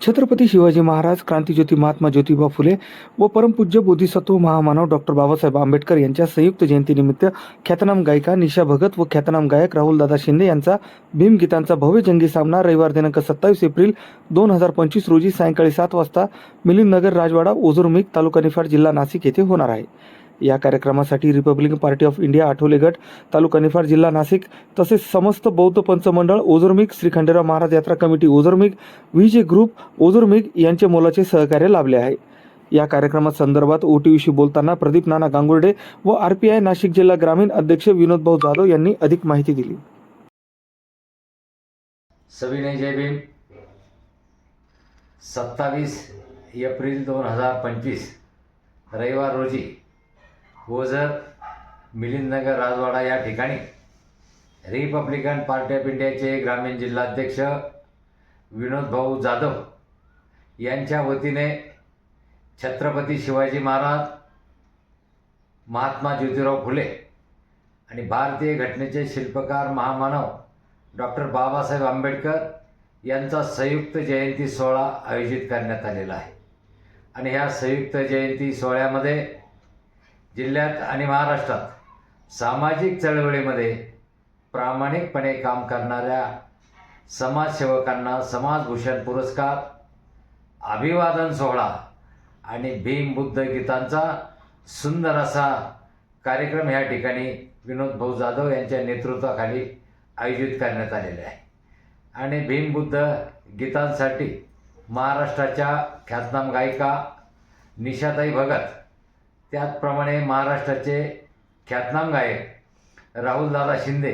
छत्रपती शिवाजी महाराज क्रांतीज्योती महात्मा ज्योतिबा फुले व परमपूज्य बोधिसत्व महामानव डॉक्टर बाबासाहेब आंबेडकर यांच्या संयुक्त जयंतीनिमित्त ख्यातनाम गायिका निशा भगत व ख्यातनाम गायक राहुलदादा शिंदे यांचा भीमगीतांचा भव्य जंगी सामना रविवार दिनांक सत्तावीस एप्रिल दोन हजार पंचवीस रोजी सायंकाळी सात वाजता मिलिंदनगर राजवाडा ओझुर्मिक तालुका निफाड जिल्हा नाशिक येथे होणार आहे. या कार्यक्रमासाठी Republican party of India Athawale गट तालुका निफाड जिल्हा नाशिक तसेच समस्त बौद्ध पंचमंडळ ओझुर्मिक श्री खंडेराव महाराज यात्रा कमिटी ओझुर्मिक विजे ग्रुप ओझुर्मिक यांचे मोलाचे सहकार्य लाभले आहे. या कार्यक्रमा संदर्भात ओटीव्हीशी बोलताना प्रदीप नाना गांगुर्डे व आरपीआय नाशिक जिल्हा ग्रामीण अध्यक्ष विनोद भाऊ जाधव यांनी अधिक माहिती दिली. सविनय जय भीम सत्तावीस एप्रिल दोन हजार पंचवीस रविवार रोजी हो ओझर मिलिंदनगर राजवाडा या ठिकाणी रिपब्लिकन पार्टी ऑफ इंडियाचे ग्रामीण जिल्हाध्यक्ष विनोद भाऊ जाधव यांच्या वतीने छत्रपती शिवाजी महाराज महात्मा ज्योतिराव फुले आणि भारतीय घटनेचे शिल्पकार महामानव डॉक्टर बाबासाहेब आंबेडकर यांचा संयुक्त जयंती सोहळा आयोजित करण्यात आलेला आहे. आणि ह्या संयुक्त जयंती सोहळ्यामध्ये जिल्ह्यात आणि महाराष्ट्रात सामाजिक चळवळीमध्ये प्रामाणिकपणे काम करणाऱ्या समाजसेवकांना समाजभूषण पुरस्कार अभिवादन सोहळा आणि भीम बुद्ध गीतांचा सुंदर असा कार्यक्रम ह्या ठिकाणी विनोद भाऊ जाधव यांच्या नेतृत्वाखाली आयोजित करण्यात आलेले आहे. आणि भीमबुद्ध गीतांसाठी महाराष्ट्राच्या ख्यातनाम गायिका निशाताई भगत त्याचप्रमाणे महाराष्ट्राचे ख्यातनाम गायक राहुलदादा शिंदे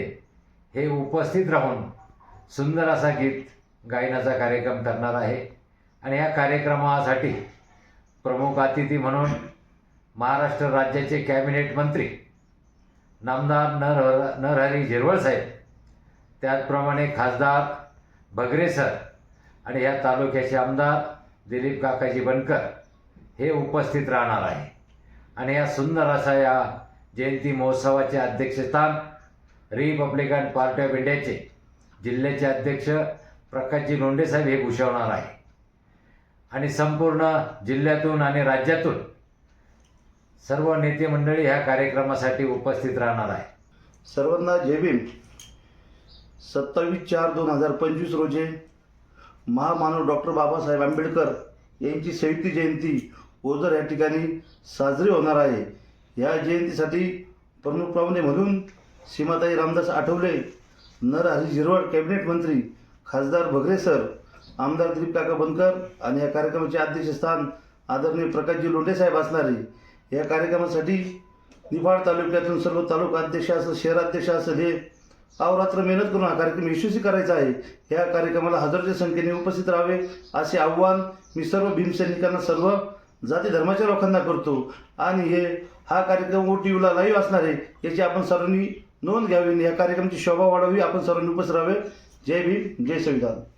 हे उपस्थित राहून सुंदर असा गीत गायनाचा कार्यक्रम करणार आहे. आणि या कार्यक्रमासाठी प्रमुख अतिथी म्हणून महाराष्ट्र राज्याचे कॅबिनेट मंत्री नामदार नर नरहरी झिरवळ साहेब त्याचप्रमाणे खासदार भगरे सर आणि ह्या तालुक्याचे आमदार दिलीप काकाजी बनकर हे उपस्थित राहणार आहे. आणि या सुंदर अशा या जयंती महोत्सवाचे अध्यक्षस्थान रिपब्लिकन पार्टी ऑफ इंडियाचे जिल्ह्याचे अध्यक्ष प्रकाशजी लोंढेसाहेब हे भूषवणार आहे. आणि संपूर्ण जिल्ह्यातून आणि राज्यातून सर्व नेते मंडळी ह्या कार्यक्रमासाठी उपस्थित राहणार आहे. सर्वांना जय भीम. सत्तावीस चार दोन हजार पंचवीस रोजी महामानव डॉक्टर बाबासाहेब आंबेडकर यांची संयुक्त जयंती हो ओझर या ठिकाणी साजरी होणार आहे या जयंतीसाठी प्रमुख पाहुणे म्हणून सीमाताई रामदास आठवले नरहरी झिरवळ कॅबिनेट मंत्री खासदार भगरे सर आमदार दिलीप काका बनकर आणि या कार्यक्रमाचे अध्यक्षस्थान आदरणीय प्रकाशजी लोंढे साहेब असणार आहे या कार्यक्रमासाठी निफाड तालुक्यातून सर्व तालुका अध्यक्ष असेल शहराध्यक्ष असेल हे अवरात्र मेहनत करून हा कार्यक्रम यशस्वी करायचा आहे. या कार्यक्रमाला हजारोच्या संख्येने उपस्थित राहावे असे आव्हान मी सर्व भीमसैनिकांना सर्व जाती धर्माच्या लोकांना करतो. आणि हे हा कार्यक्रम ओ टी व्हीला लाईव्ह असणार आहे याची आपण सर्वांनी नोंद घ्यावी या कार्यक्रमाची शोभा वाढावी. आपण सर्वांनी उपस्थित राहावे. जय भीम जय संविधान.